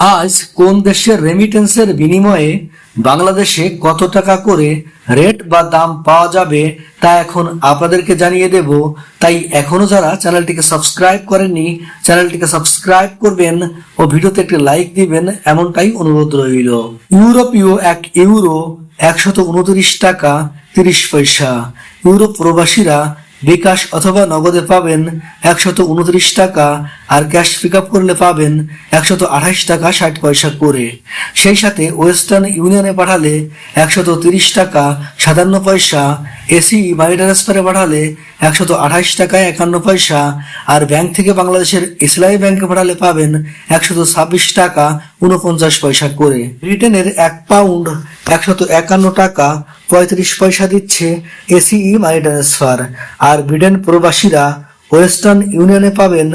আজ কোন দেশের রেমিটেন্সের বিনিময়ে বাংলাদেশে কত টাকা করে রেট বা দাম পাওয়া যাবে তা এখন আপনাদেরকে জানিয়ে দেব। তাই এখনও যারা চ্যানেলটিকে সাবস্ক্রাইব করেননি, চ্যানেলটিকে সাবস্ক্রাইব করবেন ও ভিডিওতে একটি লাইক দিবেন, এমনটাই অনুরোধ রইল। ইউরোপীয় এক ইউরো একশত উনত্রিশ টাকা তিরিশ পয়সা। ইউরোপ প্রবাসীরা বিকাশ অথবা নগদে পাবেন একশত উনত্রিশ টাকা আর ক্যাশ পিক আপ করলে পাবেন একশত আঠাশ টাকা ষাট পয়সা করে। সেই সাথে ওয়েস্টার্ন ইউনিয়নে পাঠালে একশত তিরিশ টাকা সাতান্ন পয়সা, এসি মানি ট্রান্সফারে পাঠালে একশত আঠাশ টাকা একান্ন পয়সা আর ব্যাংক থেকে বাংলাদেশের ইসলামী ব্যাংকে পাঠালে পাবেন একশত ছাব্বিশ টাকা উনপঞ্চাশ পয়সা করে। ব্রিটেনের এক পাউন্ড একশত একান্ন টাকা পঁয়ত্রিশ পয়সা দিচ্ছে এসিই মানি ট্রান্সফার আর ব্রিটেন প্রবাসীরা ওয়েস্টার্ন ইউনিয়নে পাবেন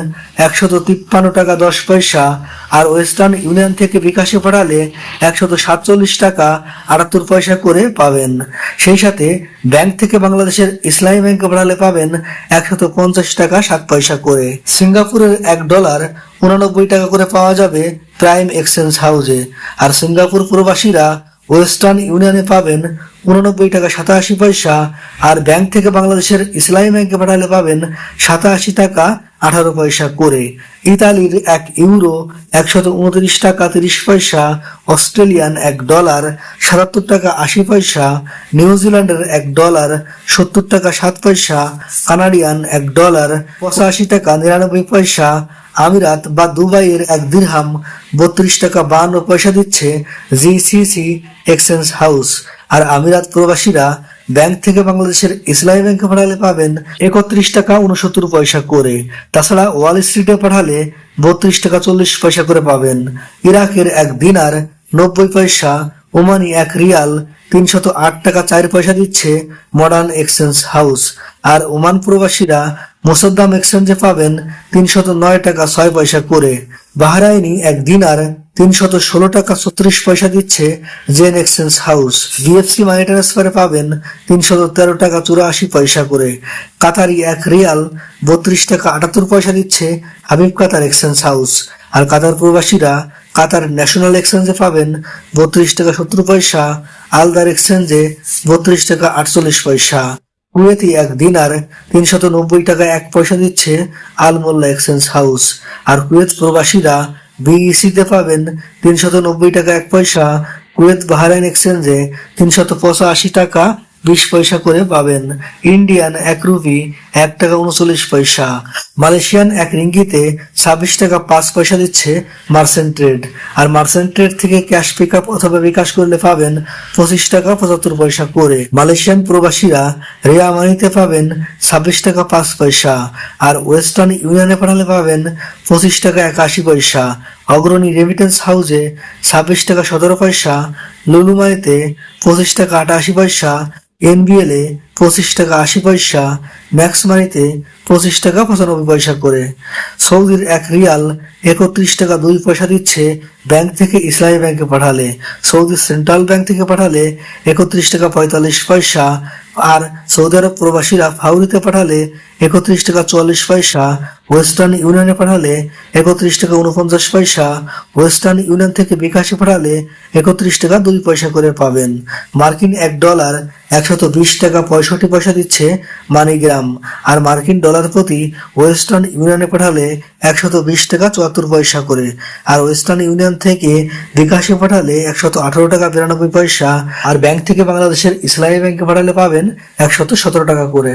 একশত তিপ্পান্ন টাকা দশ পয়সা, আর ওয়েস্টার্ন ইউনিয়ন থেকে বিকাশে পাঠালে একশত সাতচল্লিশ টাকা আটাত্তর পয়সা করে পাবেন। সেই সাথে ব্যাংক থেকে বাংলাদেশের ইসলামী ব্যাংকে পাঠালে পাবেন একশত পঞ্চাশ টাকা সাত পয়সা করে। সিঙ্গাপুরের এক ডলার উনানব্বই টাকা করে পাওয়া যাবে প্রাইম এক্সচেঞ্জ হাউসে আর সিঙ্গাপুর প্রবাসীরা ওয়েস্টার্ন ইউনিয়নে পাবেন উননব্বই টাকা সাতাশি পয়সা, আর ব্যাংক থেকে বাংলাদেশের ইসলামী ব্যাংকে পাঠালে পাবেন সাতাশি টাকা আঠারো পয়সা করে। ইতালির এক ইউরো একশত উনত্রিশ টাকা তিরিশ পয়সা, অস্ট্রেলিয়ান এক ডলার সাতাত্তর টাকা আশি পয়সা নিউজিল্যান্ডের এক ডলার সত্তর টাকা সাত পয়সা, কানাডিয়ান এক ডলার পঁচাশি টাকা নিরানব্বই পয়সা, আমিরাত বা দুবাইয়ের এক দিরহাম বত্রিশ টাকা বাহান্ন পয়সা দিচ্ছে জিসিসি এক্সচেঞ্জ হাউস। আর আমিরাত প্রবাসীরা ব্যাংক থেকে বাংলাদেশের ইসলামী ব্যাংকে পাঠালে পাবেন একত্রিশ টাকা উনসত্তর পয়সা করে। তাছাড়া ওয়াল স্ট্রিটে পাঠালে বত্রিশ টাকা চল্লিশ পয়সা করে পাবেন। ইরাকের এক দিনার নব্বই পয়সা ওমানি এক রিয়াল তিনশত আট টাকা চার পয়সা দিচ্ছে মডার্ন এক্সচেঞ্জ হাউস আর ওমান প্রবাসীরা মোসাদ্দাম এক্সচেঞ্জে পাবেন তিনশত নয় টাকা ছয় পয়সা করে। বাহরাইনি এক দিনার তিনশত ষোলো টাকা ছত্রিশ পয়সা দিচ্ছে জেন এক্সচেঞ্জ হাউস বিএফসি মানি ট্রান্সফারে পাবেন তিনশত তেরো টাকা চুরাশি পয়সা করে। কাতারি এক রিয়াল বত্রিশ টাকা আটাত্তর পয়সা দিচ্ছে হাবিব কাতার এক্সচেঞ্জ হাউস আর কাতার প্রবাসীরা কাতার ন্যাশনাল এক্সচেঞ্জে পাবেন বত্রিশ টাকা সত্তর পয়সা, আলদার এক্সচেঞ্জে বত্রিশ টাকা আটচল্লিশ পয়সা। কুয়েতি এক দিনার তিনশত নব্বই টাকা এক পয়সা দিচ্ছে আল মোল্লা এক্সচেঞ্জ হাউস। আর কুয়েত প্রবাসীরা বিইসিতে পাবেন তিনশত নব্বই টাকা এক পয়সা, কুয়েত বাহারাইন এক্সচেঞ্জে তিনশত পঁচাশি টাকা বিশ পয়সা করে পাবেন। ইন্ডিয়ান এক রুপি এক টাকা উনচল্লিশ পয়সা। মালয়েশিয়ান এক রিঙ্গিতে ছাব্বিশ টাকা পাঁচ পয়সা দিচ্ছে মার্সেন্ট ট্রেড। আর মার্সেন্ট ট্রেড থেকে ক্যাশ পিক আপ অথবা বিকাশ করলে পাবেন পঁচিশ টাকা পঁচাত্তর পয়সা করে। মালয়েশিয়ান প্রবাসীরা রিয়া মানিতে পাবেন ছাব্বিশ টাকা পাঁচ পয়সা। আর ওয়েস্টার্ন ইউনিয়নে পাঠালে পাবেন পঁচিশ টাকা একাশি পয়সা। অগ্রণী রেমিটেন্স হাউসে ছাব্বিশ টাকা সতেরো পয়সা। লুলুমাইতে পঁচিশ টাকা আটাশি পয়সা। এনবিএল পঁচিশ টাকা আশি পয়সা, ম্যাক্স মানিতে পঁচিশ টাকা পঁচানব্বই পয়সা করে। সৌদির এক রিয়াল একত্রিশ টাকা দুই পয়সা দিচ্ছে ব্যাংক থেকে ইসলামী ব্যাংকে পাঠালে। সৌদি সেন্ট্রাল ব্যাংক থেকে পাঠালে একত্রিশ টাকা পঁয়তাল্লিশ পয়সা আর সৌদি আরব প্রবাসীরা ফাউরিতে পাঠালে একত্রিশ টাকা চুয়াল্লিশ পয়সা, ওয়েস্টার্ন ইউনিয়নে পাঠালে একত্রিশ টাকা উনপঞ্চাশ পয়সা, ওয়েস্টার্ন ইউনিয়ন থেকে বিকাশে পাঠালে একত্রিশ টাকা দুই পয়সা করে পাবেন। মার্কিন এক ডলার একশত বিশ টাকা পঁয়ষট্টি পয়সা দিচ্ছে মানিগ্রাম। আর মার্কিন ডলার প্রতি ওয়েস্টার্ন ইউনিয়নে পাঠালে একশত বিশ টাকা চুয়াত্তর পয়সা করে। আর ওয়েস্টার্ন ইউনিয়ন থেকে বিকাশে পাঠালে একশত আঠারো টাকা বিরানব্বই পয়সা। আর ব্যাংক থেকে বাংলাদেশের ইসলামী ব্যাংকে পাঠালে পাবেন একশত সতেরো টাকা করে।